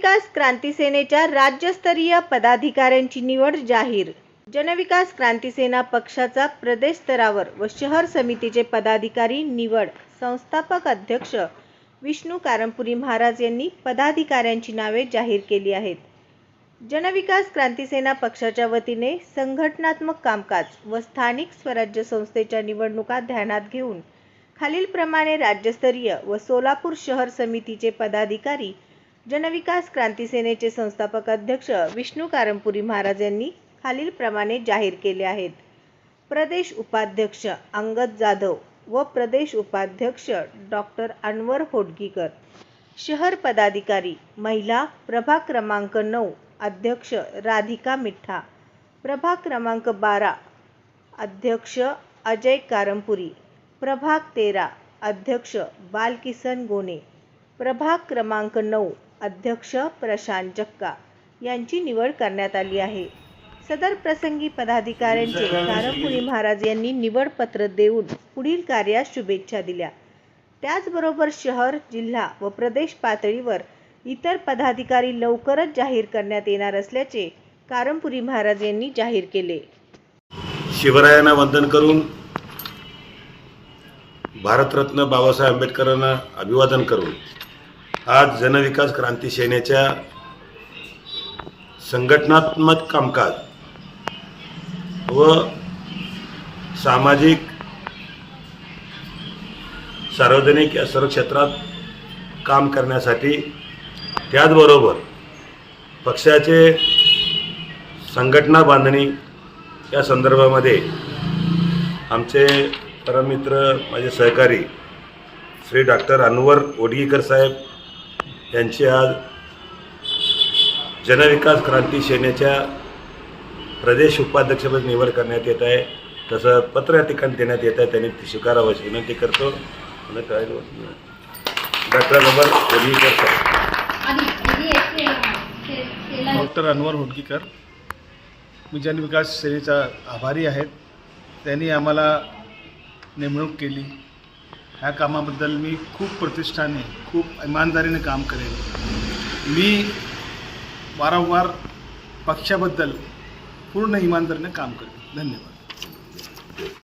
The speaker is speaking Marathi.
जनविकास क्रांती सेनेच्या राज्यस्तरीय पदाधिकाऱ्यांची निवड जाहीर. जनविकास क्रांती सेना पक्षाचा प्रदेश स्तरावर व शहर समितीचे पदाधिकारी निवड. संस्थापक अध्यक्ष विष्णू कारंपुरी महाराज यांनी पदाधिकाऱ्यांची नावे जाहीर केली आहेत. जनविकास क्रांती सेना पक्षाच्या वतीने संघटनात्मक कामकाज व स्थानिक स्वराज्य संस्थेच्या निवडणुका ध्यानात घेऊन खालीलप्रमाणे राज्यस्तरीय व सोलापूर शहर समितीचे पदाधिकारी जनविकास क्रांती सेनेचे संस्थापक अध्यक्ष विष्णू कारंपुरी महाराज यांनी खालीलप्रमाणे जाहीर केले आहेत. प्रदेश उपाध्यक्ष अंगद जाधव व प्रदेश उपाध्यक्ष डॉक्टर अनवर होडगीकर. शहर पदाधिकारी महिला प्रभाग क्रमांक नऊ अध्यक्ष राधिका मिठ्ठा. प्रभाग क्रमांक बारा अध्यक्ष अजय कारंपुरी. प्रभाग तेरा अध्यक्ष बालकिसन गोने. प्रभाग क्रमांक नऊ अध्यक्ष प्रशांत जक्का यांची निवड करण्यात आली आहे. सदर प्रसंगी पदाधिकाऱ्यांचे कारंपुरी महाराज यांनी निवडपत्र देऊन पुढील कार्यास शुभेच्छा दिल्या. त्याचबरोबर शहर जिल्हा व प्रदेश पातळीवर इतर पदाधिकारी लवकरच जाहीर करण्यात येणार असल्याचे कारंपुरी महाराज यांनी जाहीर केले. शिवरायांना वंदन करून भारतरत्न बाबासाहेब आंबेडकरांना अभिवादन करून आज जनविकास क्रांती सेनेच्या संघटनात्मक कामकाज व सामाजिक सार्वजनिक या सर्व क्षेत्रात काम करण्यासाठी त्याचबरोबर पक्षाचे संघटना बांधणी या संदर्भामध्ये आमचे परममित्र माझे सहकारी श्री डॉक्टर अनवर ओडगीकर साहेब यांची आज जनविकास क्रांती सेनेच्या प्रदेश उपाध्यक्षपद निवड करण्यात येत आहे. तसं पत्र या ठिकाणी देण्यात येत आहे. त्यांनी ती स्वीकारावं अशी विनंती करतो. डॉक्टर अनवर ओडगीकर साहेब डॉक्टर अनवर होडकीकर मी जनविकास सेनेचा आभारी आहेत त्यांनी आम्हाला नेमणूक केली. ह्या कामाबद्दल मी खूप प्रतिष्ठाने खूप इमानदारीने काम करेन. मी वारंवार पक्षाबद्दल पूर्ण इमानदारीने काम करेन. धन्यवाद.